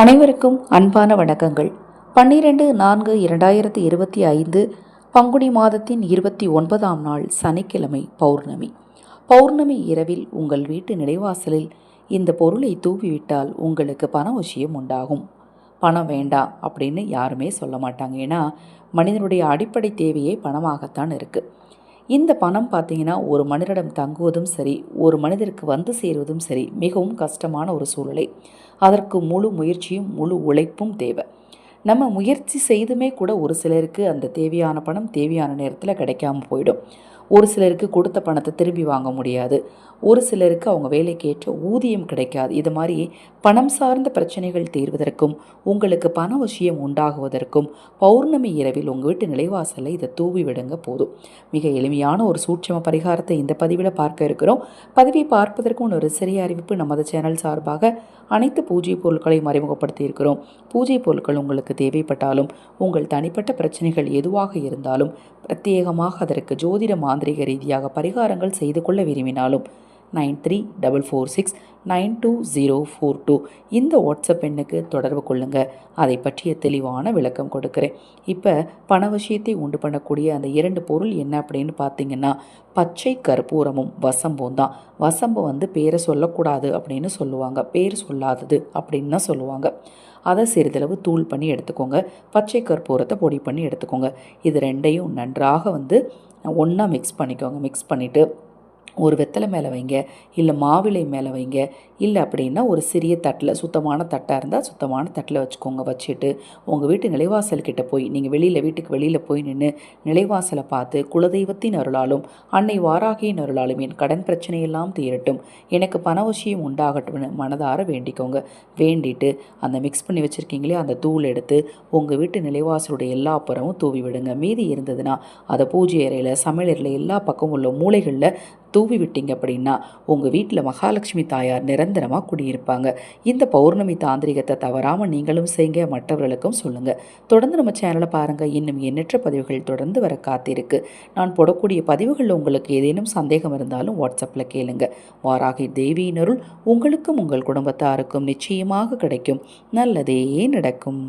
அனைவருக்கும் அன்பான வணக்கங்கள். பன்னிரண்டு நான்கு இரண்டாயிரத்தி இருபத்தி ஐந்து பங்குனி மாதத்தின் இருபத்தி ஒன்பதாம் நாள் சனிக்கிழமை பௌர்ணமி. பௌர்ணமி இரவில் உங்கள் வீட்டு நிலைவாசலில் இந்த பொருளை தூவிவிட்டால் உங்களுக்கு பண விஷயம் உண்டாகும். பணம் வேண்டாம் அப்படின்னு யாருமே சொல்ல மாட்டாங்க. ஏன்னா மனிதனுடைய அடிப்படை தேவையே பணமாகத்தான் இருக்குது இந்த பணம் பார்த்தீங்கன்னா ஒரு மனிதரிடம் தங்குவதும் சரி ஒரு மனிதருக்கு வந்து சேருவதும் சரி மிகவும் கஷ்டமான ஒரு சூழ்நிலை. அதற்கு முழு முயற்சியும் முழு உழைப்பும் தேவை. நம்ம முயற்சி செய்துமே கூட ஒரு சிலருக்கு அந்த தேவையான பணம் தேவையான நேரத்தில் கிடைக்காம போயிடும். ஒரு சிலருக்கு கொடுத்த பணத்தை திரும்பி வாங்க முடியாது. ஒரு சிலருக்கு அவங்க வேலைக்கேற்ற ஊதியம் கிடைக்காது. இது மாதிரி பணம் சார்ந்த பிரச்சனைகள் தீர்வதற்கும் உங்களுக்கு பண விஷயம் உண்டாகுவதற்கும் பௌர்ணமி இரவில் உங்கள் வீட்டு நிலைவாசலில் இதை தூவி விடுங்க போதும். மிக எளிமையான ஒரு சூட்சம பரிகாரத்தை இந்த பதிவில் பார்க்க இருக்கிறோம். பதிவை பார்ப்பதற்கு ஒரு சிறிய அறிவிப்பு. நமது சேனல் சார்பாக அனைத்து பூஜை பொருட்களையும் அறிமுகப்படுத்தி இருக்கிறோம். பூஜை பொருட்கள் உங்களுக்கு தேவைப்பட்டாலும் உங்கள் தனிப்பட்ட பிரச்சனைகள் எதுவாக இருந்தாலும் பிரத்யேகமாக அதற்கு ஜோதிட தாந்திரிக ரீதியாக பரிகாரங்கள் செய்து கொள்ள விரும்பினாலும் nine three double four six nine two zero four two இந்த வாட்ஸ்அப் எண்ணுக்கு தொடர்பு கொள்ளுங்கள் அதை பற்றிய தெளிவான விளக்கம் கொடுக்குறேன். இப்போ பண விஷயத்தை உண்டு பண்ணக்கூடிய அந்த இரண்டு பொருள் என்ன அப்படின்னு பார்த்தீங்கன்னா பச்சை கற்பூரமும் வசம்பும் தான். வசம்பு வந்து பேரை சொல்லக்கூடாது அப்படின்னு சொல்லுவாங்க. பேர் சொல்லாதது அப்படின்னு தான் சொல்லுவாங்க. அதை சிறிதளவு தூள் பண்ணி எடுத்துக்கோங்க. பச்சை கற்பூரத்தை பொடி பண்ணி எடுத்துக்கோங்க. இது ரெண்டையும் நன்றாக வந்து ஒன்றா மிக்ஸ் பண்ணிக்கோங்க. மிக்ஸ் பண்ணிவிட்டு ஒரு வெத்தலை மேலே வைங்க இல்லை மாவிலை மேலே வைங்க இல்லை அப்படின்னா ஒரு சிறிய தட்டில் சுத்தமான தட்டாக இருந்தால் சுத்தமான தட்டில் வச்சுக்கோங்க வச்சுட்டு உங்கள் வீட்டு நிலைவாசல் கிட்ட போய் நீங்கள் வெளியில் வீட்டுக்கு வெளியில் போய் நின்று நிலைவாசலை பார்த்து குலதெய்வத்தின் அருளாலும் அன்னை வாராகியின் அருளாலும் என் கடன் பிரச்சனையெல்லாம் தீரட்டும். எனக்கு பண விஷயம் உண்டாகட்டும்னு மனதார வேண்டிக்கோங்க. வேண்டிட்டு அந்த மிக்ஸ் பண்ணி வச்சுருக்கீங்களே அந்த தூள் எடுத்து உங்கள் வீட்டு நிலைவாசலுடைய எல்லா புறமும் தூவி விடுங்க. மீதி இருந்ததுன்னா அதை பூஜை அறையில் சமையலறையில் எல்லா பக்கமும் உள்ள மூலைகளில் தூவி விட்டீங்க அப்படின்னா உங்கள் வீட்டில் மகாலட்சுமி தாயார் நிரந்தரமாக குடியிருப்பாங்க. இந்த பௌர்ணமி தாந்திரிகத்தை தவறாமல் நீங்களும் செய்யுங்க மற்றவர்களுக்கும் சொல்லுங்கள் தொடர்ந்து நம்ம சேனலை பாருங்கள் இன்னும் எண்ணற்ற பதிவுகள் தொடர்ந்து வர காத்திருக்கு. நான் போடக்கூடிய பதிவுகளில் உங்களுக்கு ஏதேனும் சந்தேகம் இருந்தாலும் வாட்ஸ்அப்பில் கேளுங்க. வாராகி தேவியினருள் உங்களுக்கும் உங்கள் குடும்பத்தாருக்கும் நிச்சயமாக கிடைக்கும். நல்லதே நடக்கும்.